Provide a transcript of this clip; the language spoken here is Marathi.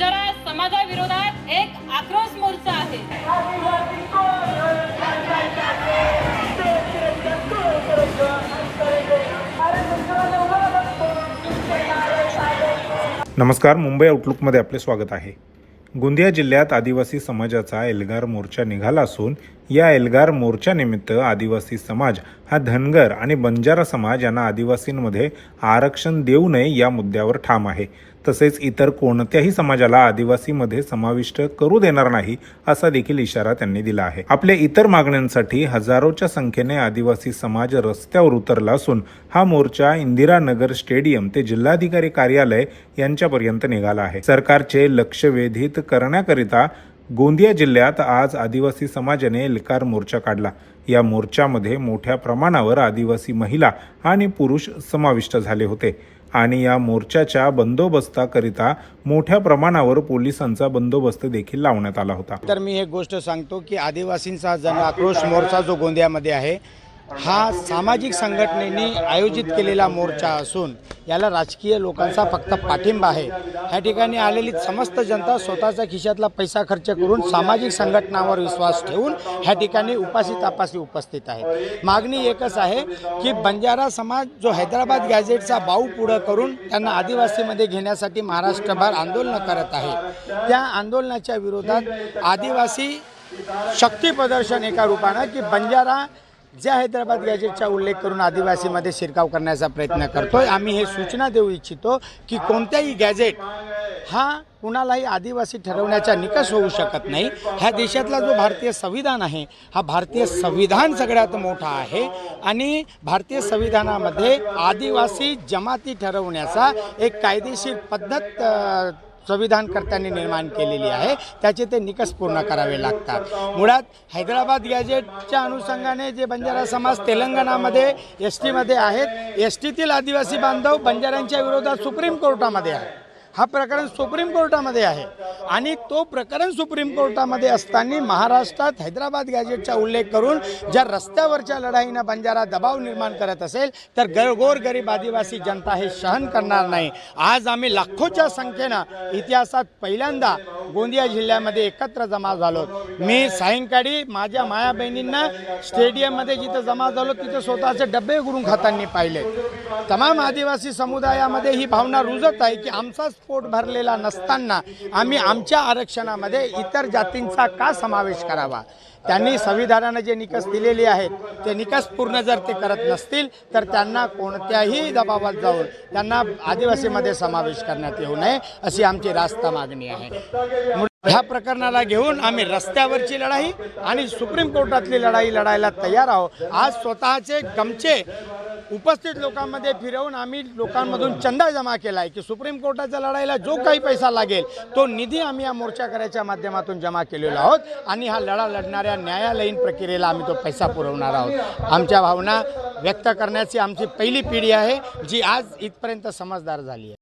बंजारा समाजाविरोधात एक आक्रोश मोर्चा आहे. नमस्कार मुंबई आउटलुकमध्ये आपले स्वागत आहे. गोंदिया जिल्ह्यात आदिवासी समाजाचा एल्गार मोर्चा निघाला असून या एल्गार मोर्चानिमित्त आदिवासी समाज हा धनगर आणि बंजारा समाज यांना आदिवासींमध्ये आरक्षण देऊ नये या मुद्द्यावर ठाम आहे. तसेच इतर कोणत्याही समाजाला आदिवासीमध्ये समाविष्ट करू देणार नाही असा देखील इशारा त्यांनी दिला आहे. आपल्या इतर मागण्यांसाठी हजारोच्या संख्येने आदिवासी समाज रस्त्यावर उतरला असून हा मोर्चा इंदिरानगर स्टेडियम ते जिल्हाधिकारी कार्यालय यांच्यापर्यंत निघाला आहे. सरकारचे लक्ष वेधित करण्याकरिता गोंदिया जिल्ह्यात आज आदिवासी समाजाने एल्कार मोर्चा काढला. या मोर्चामध्ये मोठ्या प्रमाणावर आदिवासी महिला आणि पुरुष समाविष्ट झाले होते. आणि या मोर्चाच्या बंदोबस्ताकरिता मोठ्या प्रमाणावर पोलिसांचा बंदोबस्त देखील लावण्यात आला होता. तर मी एक गोष्ट सांगतो की आदिवासींचा जन आक्रोश मोर्चा जो गोंदियामध्ये आहे हा सामाजिक संघटनेनी आयोजित केलेला मोर्चा असून याला राजकीय लोकांचा फक्त पाठिंबा आहे. ह्या ठिकाणी आलेली समस्त जनता स्वतःच्या खिशातला पैसा खर्च करून सामाजिक संघटनावर विश्वास ठेवून ह्या ठिकाणी उपाशी तापासी उपस्थित आहे मागणी एकच आहे की बंजारा समाज जो हैदराबाद गॅझेटचा बाऊ पुढं करून त्यांना आदिवासीमध्ये घेण्यासाठी महाराष्ट्रभर आंदोलन करत आहे. त्या आंदोलनाच्या विरोधात आदिवासी शक्ती प्रदर्शन एका रूपानं की बंजारा ज्या हैदराबाद गॅजेटचा उल्लेख करून आदिवासीमध्ये शिरकाव करण्याचा प्रयत्न करतोय. आम्ही हे सूचना देऊ इच्छितो की कोणत्याही गॅजेट हा कुणालाही आदिवासी ठरवण्याचा निकष होऊ शकत नाही. ह्या देशातला जो भारतीय संविधान आहे हा भारतीय संविधान सगळ्यात मोठा आहे आणि भारतीय संविधानामध्ये आदिवासी जमाती ठरवण्याचा एक कायदेशीर पद्धत संविधानकर्त्यांनी निर्माण केलेली आहे. त्याचे ते निकष पूर्ण करावे लागतात. मुळात हैदराबाद गॅजेटच्या अनुषंगाने जे बंजारा समाज तेलंगणामध्ये एस टीमध्ये आहेत एस टीतील आदिवासी बांधव बंजाऱ्यांच्या विरोधात सुप्रीम कोर्टामध्ये आहे हा प्रकरण सुप्रीम कोर्टामध्ये आहे. आणि तो प्रकरण सुप्रीम कोर्टामध्ये असताना महाराष्ट्रात हैदराबाद गॅजेटचा उल्लेख करून ज्या रस्त्यावरच्या लढाईनं बंजारा दबाव निर्माण करत असेल तर गर गोरगरीब आदिवासी जनता हे सहन करणार नाही. आज आम्ही लाखोच्या संख्येनं इतिहासात पहिल्यांदा गोंदिया जिल्ह्यामध्ये एकत्र जमा झालो. मी सायंकाळी माझ्या माया बहिणींना स्टेडियममध्ये जिथं जमा झालो तिथे स्वतःचे डबे उघडून खातांनी पाहिले. तमाम आदिवासी समुदायामध्ये ही भावना रुजत आहे की आमचा स्फोट भरलेला नसताना आम्ही आमच्या आरक्षणामध्ये इतर जातींचा का समावेश करावा? त्यांनी संविधानानं जे निकष दिलेले आहेत ते निकष पूर्ण जर ते करत नसतील तर त्यांना कोणत्याही दबावात जाऊन त्यांना आदिवासीमध्ये समावेश करण्यात येऊ नये अशी आमची रास्त मागणी आहे. ह्या प्रकरणाला घेऊन आम्ही रस्त्यावरची लढाई आणि सुप्रीम कोर्टातली लढाई लढायला तयार आहोत. आज स्वतःचे गमचे उपस्थित लोकांमध्ये फिरवून आम्ही लोकांमधून चंदा जमा केला आहे की सुप्रीम कोर्टाच्या लढाईला जो काही पैसा लागेल तो निधी आम्ही या मोर्चा करायच्या माध्यमातून जमा केलेला आहोत आणि हा लढा लढणाऱ्या न्यायालयीन प्रक्रियेला आम्ही तो पैसा पुरवणार आहोत. आमच्या भावना व्यक्त करण्याची आमची पहिली पिढी आहे जी आज इथपर्यंत समजदार झाली आहे.